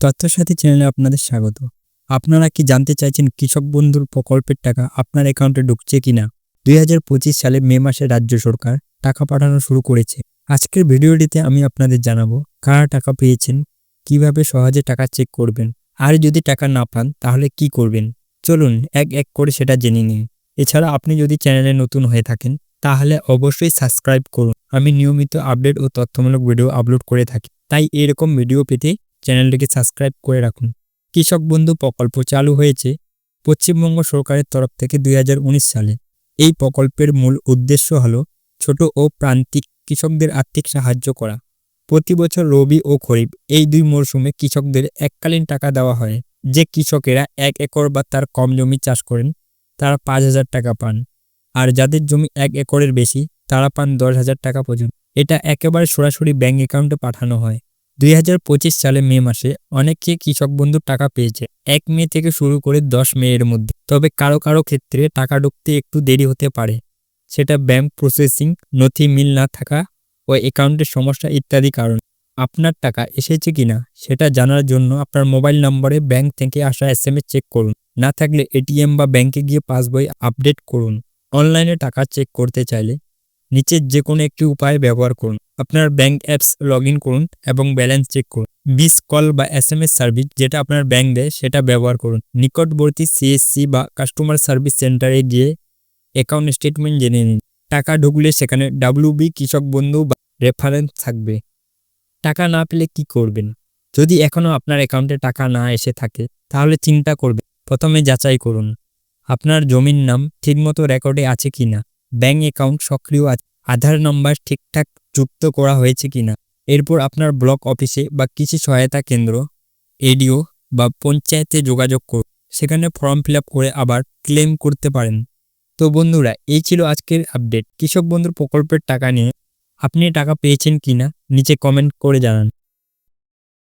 তথ্যসাথী চ্যানেলে আপনাদের স্বাগত। আপনারা কি জানতে চাইছেন কৃষক বন্ধুর প্রকল্পের টাকা আপনার অ্যাকাউন্টে ঢুকছে কিনা? দুই হাজার পঁচিশ সালে মে মাসে রাজ্য সরকার টাকা পাঠানো শুরু করেছে। আজকের ভিডিওটিতে আমি আপনাদের জানাব, কারা টাকা পেয়েছেন, কীভাবে সহজে টাকা চেক করবেন, আর যদি টাকা না পান, তাহলে কি করবেন? চলুন এক এক করে সেটা জেনে নিন এছাড়া আপনি যদি চ্যানেলে নতুন হয়ে থাকেন, তাহলে অবশ্যই সাবস্ক্রাইব করুন। আমি নিয়মিত আপডেট ও তথ্যমূলক ভিডিও আপলোড করে থাকি। তাই এরকম ভিডিও পেতে চ্যানেলটিকে সাবস্ক্রাইব করে রাখুন। কৃষক বন্ধু প্রকল্প চালু হয়েছে পশ্চিমবঙ্গ সরকারের তরফ থেকে দুই হাজার উনিশ সালে। এই প্রকল্পের মূল উদ্দেশ্য হল ছোট ও প্রান্তিক কৃষকদের আর্থিক সাহায্য করা। প্রতি বছর রবি ও খরিফ এই দুই মরশুমে কৃষকদের এককালীন টাকা দেওয়া হয়। যে কৃষকেরা এক একর বা তার কম জমি চাষ করেন, তারা পাঁচ হাজার টাকা পান। আর যাদের জমি এক একরের বেশি, তারা পান দশ হাজার টাকা পর্যন্ত। এটা একেবারে সরাসরি ব্যাঙ্ক অ্যাকাউন্টে পাঠানো হয়। দুই হাজার পঁচিশ সালে মে মাসে অনেকে কৃষক বন্ধুর টাকা পেয়েছে। এক মে থেকে শুরু করে দশ মে এর মধ্যে। তবে কারও কারও ক্ষেত্রে টাকা ঢুকতে একটু দেরি হতে পারে। সেটা ব্যাংক প্রসেসিং, নথি মিল না থাকা ও অ্যাকাউন্টের সমস্যা ইত্যাদি কারণ। আপনার টাকা এসেছে কিনা সেটা জানার জন্য আপনার মোবাইল নম্বরে ব্যাংক থেকে আসা এস চেক করুন। না থাকলে এটিএম বা ব্যাংকে গিয়ে পাসবই আপডেট করুন। অনলাইনে টাকা চেক করতে চাইলে নিচের যে কোনো একটি উপায় ব্যবহার করুন। আপনার ব্যাংক অ্যাপস লগ করুন এবং ব্যালেন্স চেক করুন। বিস কল বা এস এম এস সার্ভিস যেটা আপনার ব্যাংক দেয়, সেটা ব্যবহার করুন। নিকটবর্তী সিএসসি বা কাস্টমার সার্ভিস সেন্টারে গিয়ে অ্যাকাউন্ট স্টেটমেন্ট জেনে নিন। টাকা ঢুকলে সেখানে ডাব্লিউবি কৃষক বন্ধু বা রেফারেন্স থাকবে। টাকা না পেলে কি করবেন? যদি এখনও আপনার অ্যাকাউন্টে টাকা না এসে থাকে, তাহলে চিন্তা করবে প্রথমে যাচাই করুন, আপনার জমির নাম ঠিকমতো রেকর্ডে আছে কিনা। ব্যাঙ্ক অ্যাকাউন্ট সক্রিয় আছে, আধার নম্বর ঠিকঠাক যুক্ত করা হয়েছে কিনা। এরপর আপনার ব্লক অফিসে বা কৃষি সহায়তা কেন্দ্র, এডিও বা পঞ্চায়েতে যোগাযোগ করুন। সেখানে ফর্ম ফিল করে আবার ক্লেম করতে পারেন। তো বন্ধুরা, এই ছিল আজকের আপডেট। কৃষক বন্ধুর প্রকল্পের টাকা নিয়ে আপনি টাকা পেয়েছেন কিনা, নিচে কমেন্ট করে জানান।